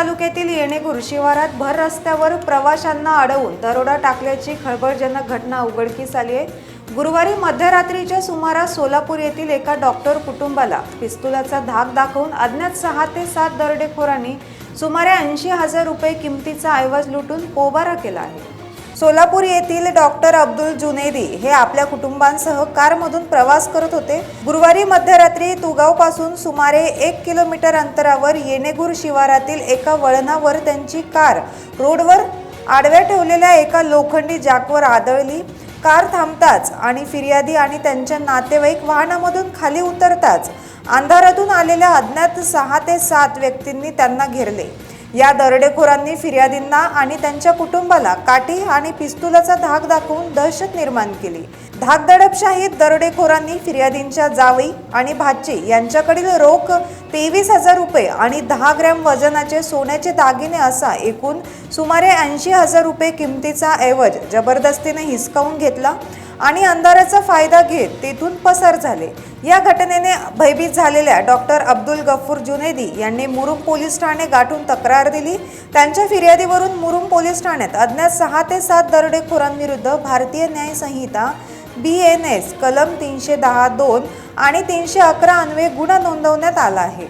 तालुक्यातील येणे शिवारात भर रस्त्यावर प्रवाशांना अडवून दरोडा टाकल्याची खळबळजनक घटना उघडकीस आली आहे. गुरुवारी मध्यरात्रीच्या सुमारास सोलापूर येथील एका डॉक्टर कुटुंबाला पिस्तुलाचा धाक दाखवून अज्ञात सहा ते सात दरोडेखोरांनी सुमारे ऐंशी हजार रुपये किमतीचा ऐवज लुटून पोबारा केला आहे. सोलापूर येथील डॉक्टर अब्दुल जुनेदी हे आपल्या कुटुंबांसह कारमधून प्रवास करत होते. गुरुवारी मध्यरात्री तुगावपासून सुमारे एक किलोमीटर अंतरावर येणेगूर शिवारातील एका वळणावर त्यांची कार रोडवर आडव्या ठेवलेल्या एका लोखंडी जॅकवर आदळली. कार थांबताच आणि फिर्यादी आणि त्यांच्या नातेवाईक वाहनामधून खाली उतरताच अंधारातून आलेल्या अज्ञात सहा ते सात व्यक्तींनी त्यांना घेरले. या दरोडेखोरांनी फिर्यादींना आणि त्यांच्या कुटुंबाला काठी आणि पिस्तुलाचा धाक दाखवून दहशत निर्माण केली. धाकदडपशाहीत दरोडेखोरांनी फिर्यादींच्या जावई आणि भाची यांच्याकडील रोख तेवीस हजार रुपये आणि दहा ग्रॅम वजनाचे सोन्याचे दागिने असा एकूण सुमारे ऐंशी हजार रुपये किमतीचा ऐवज जबरदस्तीने हिसकावून घेतला. आणि अंधाराचा फायदा घेत तेथून पसार झाले. या घटनेने भयभीत झालेल्या डॉक्टर अब्दुल गफूर जुनेदी यांनी मुरुम पोलीस ठाणे गाठून तक्रार दिली. त्यांच्या फिर्यादीवरून मुरुम पोलीस ठाण्यात अज्ञात सहा ते सात दरोडेखोरांविरुद्ध भारतीय न्याय संहिता बी एन एस कलम तीनशे दहा दोन आणि तीनशे अकरा अन्वये गुन्हा नोंदवण्यात आला आहे.